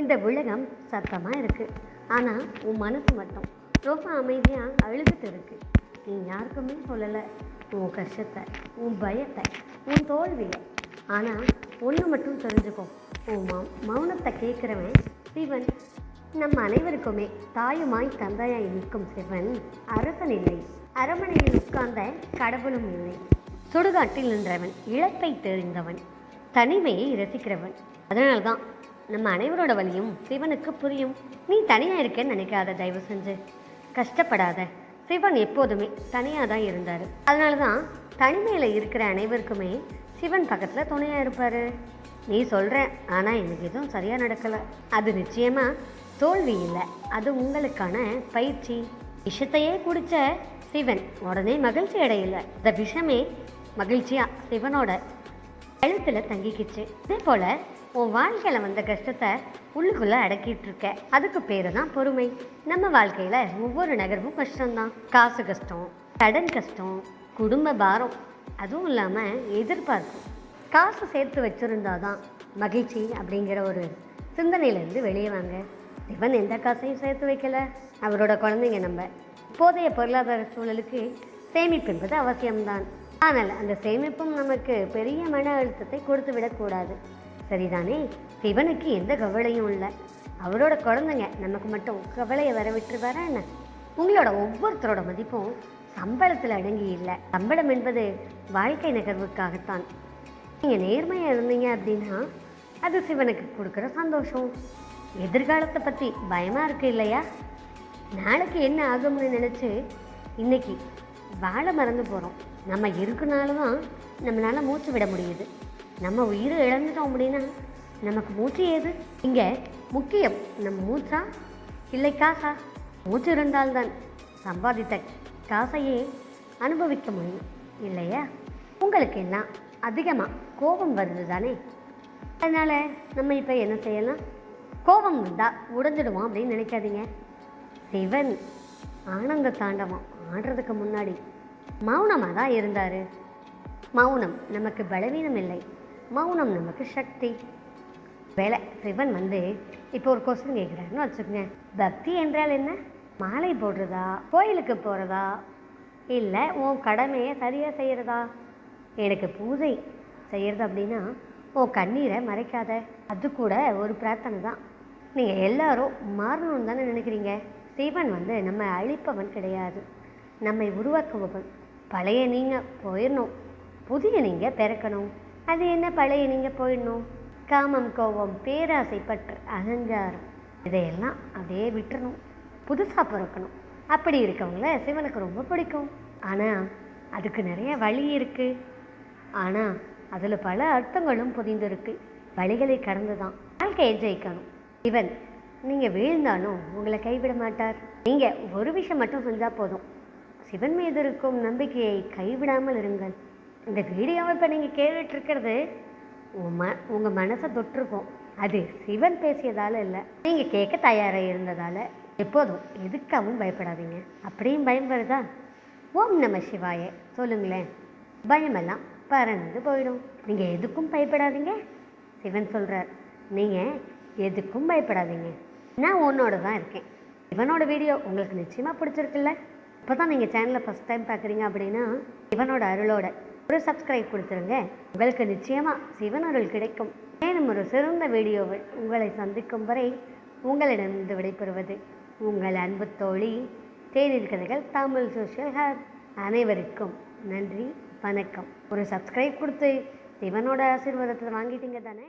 இந்த உலகம் சத்தமாக இருக்குது ஆனால் உன் மனசு மட்டும் ரொம்ப அமைதியாக அழுதுட்டு இருக்கு. நீ யாருக்குமே சொல்லலை. உன் கஷ்டத்தை உன் பயத்தை உன் தோல்வியை. ஆனால் ஒன்று மட்டும் தெரிஞ்சுக்கோ. உன் மௌ மௌனத்தை கேட்குறவன் சிவன். நம் அனைவருக்குமே தாயுமாய் தந்தையாய் நிற்கும் சிவன். அரசன் இல்லை. அரமனையில் உட்கார்ந்த கடவுளும் இல்லை. சுடுகாட்டில் நின்றவன் இழப்பை தெரிந்தவன் தனிமையை ரசிக்கிறவன். அதனால்தான் நம்ம அனைவரோட வழியும் சிவனுக்கு புரியும். நீ தனியாக இருக்கேன்னு நினைக்காத தயவு செஞ்சு. கஷ்டப்படாத. சிவன் எப்போதுமே தனியாக தான் இருந்தார். அதனால தான் தனிமையில் இருக்கிற அனைவருக்குமே சிவன் பக்கத்தில் துணையாக இருப்பார். நீ சொல்கிற ஆனால் எனக்கு எதுவும் சரியாக நடக்கலை. அது நிச்சயமாக தோல்வி இல்லை. அது உங்களுக்கான பயிற்சி. விஷத்தையே குடித்த சிவன் உடனே மகிழ்ச்சி அடையல. இந்த விஷமே மகிழ்ச்சியாக சிவனோட எழுத்தில் தங்கிக்கிச்சு. இதே போல் உன் வாழ்க்கையில் வந்த கஷ்டத்தை உள்ளுக்குள்ளே அடக்கிட்டு இருக்க அதுக்கு பேர் தான் பொறுமை. நம்ம வாழ்க்கையில் ஒவ்வொரு நகர்வும் கஷ்டம்தான். காசு கஷ்டம் கடன் கஷ்டம் குடும்ப பாரம். அதுவும் இல்லாமல் எதிர்பார்ப்பு. காசு சேர்த்து வச்சுருந்தா தான் மகிழ்ச்சி அப்படிங்கிற ஒரு சிந்தனையிலேருந்து வெளியே வாங்க. இவன் எந்த காசையும் சேர்த்து வைக்கல. அவரோட குழந்தைங்க நம்ம. போதைய பொருளாதார சூழலுக்கு சேமிப்பு என்பது அவசியம்தான். ஆனால் அந்த சேமிப்பும் நமக்கு பெரிய மன அழுத்தத்தை கொடுத்து விடக்கூடாது சரிதானே? சிவனுக்கு எந்த கவலையும் இல்லை. அவரோட குழந்தைங்க நமக்கு மட்டும் கவலையை வர விட்டுருவாரா என்ன? உங்களோட ஒவ்வொருத்தரோட மதிப்பும் சம்பளத்தில் அடங்கி இல்லை. சம்பளம் என்பது வாழ்க்கை நகர்வுக்காகத்தான். நீங்கள் நேர்மையாக இருந்தீங்க அப்படின்னா அது சிவனுக்கு கொடுக்குற சந்தோஷம். எதிர்காலத்தை பற்றி பயமாக இருக்கு இல்லையா? நாளைக்கு என்ன ஆகும்னு நினச்சி இன்னைக்கு வாழ மறந்து போகிறோம் நம்ம இருக்கனால தான் நம்மளால் மூச்சு விட முடியுது. நம்ம உயிரை இழந்துட்டோம் அப்படின்னா நமக்கு மூச்சு ஏது? இங்கே முக்கியம் நம்ம மூச்சா? இல்லை காசா? மூச்சு இருந்தால்தான் சம்பாதித்த காசையே அனுபவிக்க முடியும் இல்லையா? உங்களுக்கு என்ன? அதிகமாக கோபம் வருது தானே? அதனால் நம்ம இப்போ என்ன செய்யலாம்? கோபம் வந்தால் உடைஞ்சிடுவோம் அப்படின்னு நினைக்காதீங்க. சிவன் ஆனந்த தாண்டவம் ஆடுறதுக்கு முன்னாடி மௌனமாக தான் இருந்தார். மௌனம் நமக்கு பலவீனம் இல்லை மௌனம் நமக்கு சக்தி. வேலை சிவன் வந்து இப்போ ஒரு கொஸ்டின் கேட்குறாருன்னு வச்சுக்கோங்க. பக்தி என்றால் என்ன? மாலை போடுறதா? கோயிலுக்கு போகிறதா இல்லை உன் கடமையை சரியாக செய்கிறதா எனக்கு பூஜை செய்கிறது அப்படின்னா உன் கண்ணீரை மறைக்காத. அது கூட ஒரு பிரார்த்தனை தான். நீங்கள் எல்லாரும் மாறணும்னு தானே நினைக்கிறீங்க? சிவன் வந்து நம்ம அழிப்பவன் கிடையாது. நம்மை உருவாக்குபவன். பழைய நீங்கள் போயிடணும். புதிய நீங்கள் பிறக்கணும். அது என்ன பழைய நீங்கள் போயிடணும்? காமம் கோபம் பேராசை பற்று அகங்காரம். இதையெல்லாம் அப்படியே விட்டுறணும். புதுசாக பிறக்கணும். அப்படி இருக்கவங்கள சிவனுக்கு ரொம்ப பிடிக்கும். ஆனால் அதுக்கு நிறைய வழி இருக்குது ஆனால் அதில் பல அர்த்தங்களும் புதிந்திருக்கு. வழிகளை கடந்து தான் வாழ்க்கையை ஜெயிக்கணும். சிவன் நீங்கள் வீழ்ந்தாலும் உங்களை கைவிட மாட்டார். நீங்கள் ஒரு விஷயம் மட்டும் செஞ்சால் போதும். சிவன் மீது இருக்கும் நம்பிக்கையை கைவிடாமல் இருங்கள். இந்த வீடியோவை இப்போ நீங்கள் கேட்டுட்ருக்கிறது உங்க ம உங்கள் மனசை தொட்டிருக்கும். அது சிவன் பேசியதால் இல்லை. நீங்கள் கேட்க தயாராக இருந்ததால் எப்போதும் எதுக்காகவும் பயப்படாதீங்க. அப்படியும் பயம் வருதா ஓம் நம சிவாய. சொல்லுங்களேன். பயமெல்லாம் பறந்து போயிடும். நீங்கள் எதுக்கும் பயப்படாதீங்க? சிவன் சொல்கிறார் நீங்கள் எதுக்கும் பயப்படாதீங்க. நான் உன்னோட தான் இருக்கேன். சிவனோட வீடியோ உங்களுக்கு நிச்சயமாக பிடிச்சிருக்குல்ல? இப்போ தான் நீங்கள் சேனலை ஃபஸ்ட் டைம் பார்க்குறீங்க அப்படின்னா சிவனோட அருளோட ஒரு சப்ஸ்கிரைப் கொடுத்துருங்க. உங்களுக்கு நிச்சயமாக சிவனருள் கிடைக்கும். மேலும் ஒரு சிறந்த வீடியோவில் உங்களை சந்திக்கும் வரை உங்களிடமிருந்து விடைபெறுவது உங்கள் அன்பு தோழி தேநீர் கதைகள் தமிழ் சோஷியல் ஹேர் அனைவருக்கும் நன்றி வணக்கம். ஒரு சப்ஸ்கிரைப் கொடுத்து சிவனோட ஆசீர்வாதத்தை வாங்கிட்டீங்க தானே?